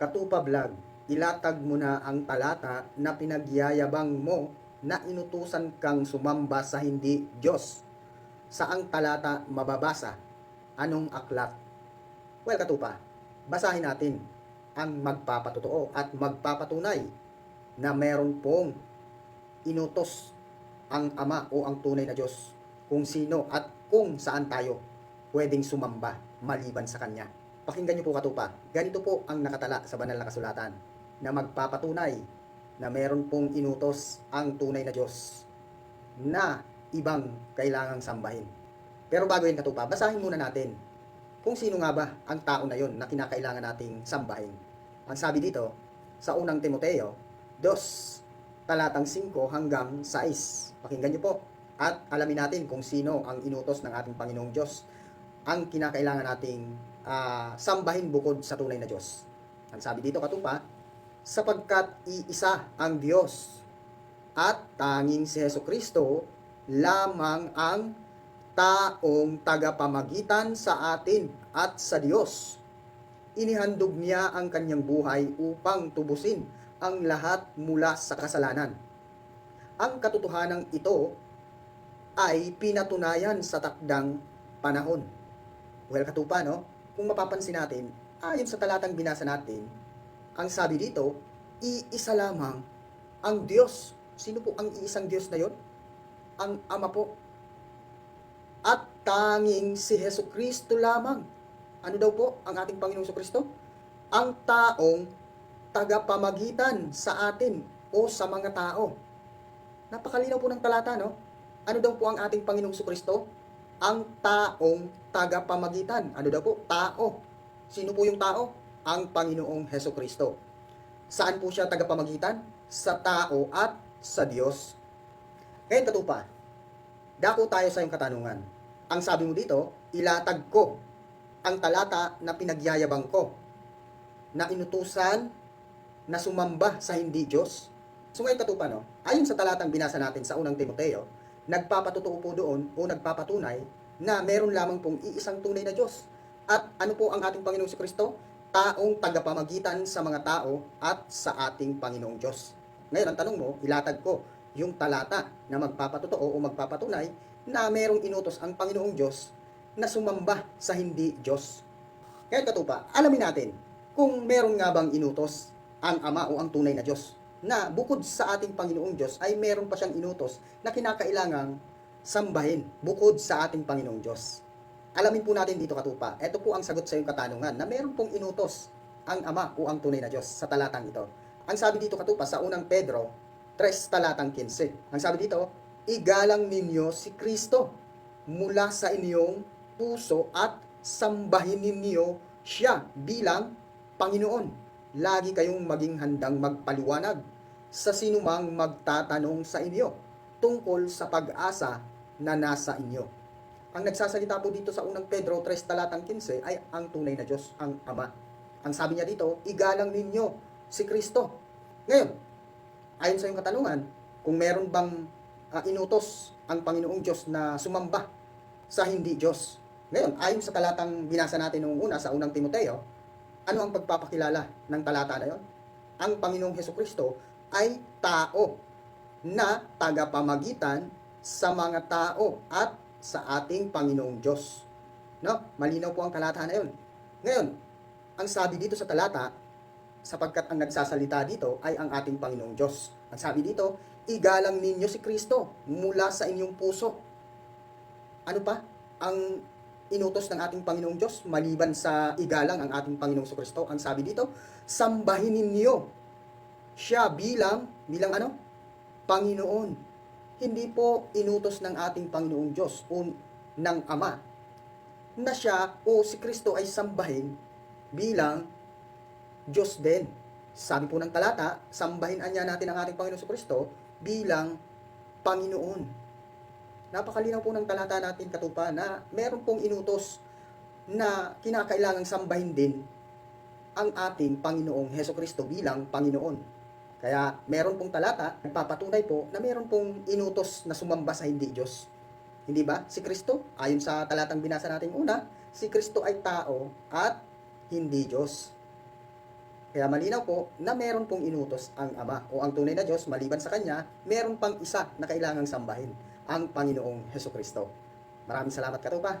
Katupa Vlog, ilatag mo na ang talata na pinagyayabang mo na inutusan kang sumamba sa hindi Diyos. Saang talata mababasa? Anong aklat? Well, Katupa, basahin natin ang magpapatotoo at magpapatunay na meron pong inutos ang Ama o ang tunay na Diyos kung sino at kung saan tayo pwedeng sumamba maliban sa Kanya. Pakinggan niyo po katupa, ganito po ang nakatala sa banal na kasulatan na magpapatunay na meron pong inutos ang tunay na Diyos na ibang kailangang sambahin. Pero bago yun katupa, basahin muna natin kung sino nga ba ang tao na yon na kinakailangan nating sambahin. Ang sabi dito, sa unang Timoteo, 2, talatang 5 hanggang 6. Pakinggan niyo po at alamin natin kung sino ang inutos ng ating Panginoong Diyos ang kinakailangan nating ah, sambahin bukod sa tunay na Diyos. Ang sabi dito katupa, sapagkat iisa ang Diyos at tanging si Heso Kristo lamang ang taong tagapamagitan sa atin at sa Diyos. Inihandog niya ang kanyang buhay upang tubusin ang lahat mula sa kasalanan. Ang katotohanan ito ay pinatunayan sa takdang panahon. Well, katupa, no? Kung mapapansin natin, ayon sa talatang binasa natin, ang sabi dito, iisa lamang ang Diyos. Sino po ang iisang Diyos na yon? Ang Ama po. At tanging si Heso Kristo lamang. Ano daw po ang ating Panginoong Heso Kristo? Ang taong tagapamagitan sa atin o sa mga tao. Napakalinaw po ng talata, no? Ano daw po ang ating Panginoong Kristo? Ang taong tagapamagitan. Ano daw po? Tao. Sino po yung tao? Ang Panginoong Heso Kristo. Saan po siya tagapamagitan? Sa tao at sa Diyos. Ngayon, katupa, dako tayo sa iyong katanungan. Ang sabi mo dito, ilatag ko ang talata na pinagyayabang ko na inutusan na sumamba sa hindi Diyos. So ngayon katupa, no? ayon sa talatang binasa natin sa unang Timoteo, nagpapatutuo po doon o nagpapatunay na meron lamang pong iisang tunay na Diyos. At ano po ang ating Panginoong Kristo? Taong tagapamagitan sa mga tao at sa ating Panginoong Diyos. Ngayon, ang tanong mo, ilatag ko yung talata na magpapatutuo o magpapatunay na merong inutos ang Panginoong Diyos na sumamba sa hindi Diyos. Ngayon katupa, alamin natin kung meron nga bang inutos ang Ama o ang tunay na Diyos na bukod sa ating Panginoong Diyos ay meron pa siyang inutos na kinakailangang sambahin bukod sa ating Panginoong Diyos. Alamin po natin dito katupa. Ito po ang sagot sa iyong katanungan na meron pong inutos ang Ama o ang tunay na Diyos sa talatang ito. Ang sabi dito katupa sa unang Pedro 3 talatang 15. Ang sabi dito, igalang ninyo si Kristo mula sa inyong puso at sambahin ninyo siya bilang Panginoon. Lagi kayong maging handang magpaliwanag sa sinumang magtatanong sa inyo tungkol sa pag-asa na nasa inyo. Ang nagsasalita po dito sa unang Pedro 3 talatang 15 ay ang tunay na Diyos, ang Ama. Ang sabi niya dito, igalang ninyo si Kristo. Ngayon, ayon sa iyong katanungan, kung meron bang ah, inutos ang Panginoong Diyos na sumamba sa hindi Diyos. Ngayon, ayon sa talatang binasa natin noong una sa unang Timoteo, ano ang pagpapakilala ng talata na yon? Ang Panginoong Heso Kristo ay tao na tagapamagitan sa mga tao at sa ating Panginoong Diyos. No? Malinaw po ang talata na yon. Ngayon, ang sabi dito sa talata, sapagkat ang nagsasalita dito ay ang ating Panginoong Diyos. Ang sabi dito, igalang ninyo si Kristo mula sa inyong puso. Ano pa? Ang inutos ng ating Panginoong Diyos maliban sa igalang ang ating Panginoong Kristo. Ang sabi dito, sambahin ninyo siya bilang, bilang ano? Panginoon. Hindi po inutos ng ating Panginoong Diyos o ng Ama na siya o si Kristo ay sambahin bilang Diyos din. Sabi po ng talata, sambahin anya natin ang ating Panginoon sa Kristo bilang Panginoon. Napakalinaw po ng talata natin katupa na meron pong inutos na kinakailangang sambahin din ang ating Panginoong Heso Kristo bilang Panginoon. Kaya meron pong talata, nagpapatunay po na meron pong inutos na sumamba sa hindi Diyos. Hindi ba? Si Kristo, ayon sa talatang binasa natin una, si Kristo ay tao at hindi Diyos. Kaya malinaw po na meron pong inutos ang Ama o ang tunay na Diyos maliban sa Kanya, meron pang isa na kailangang sambahin, ang Panginoong Heso Kristo. Maraming salamat katupa.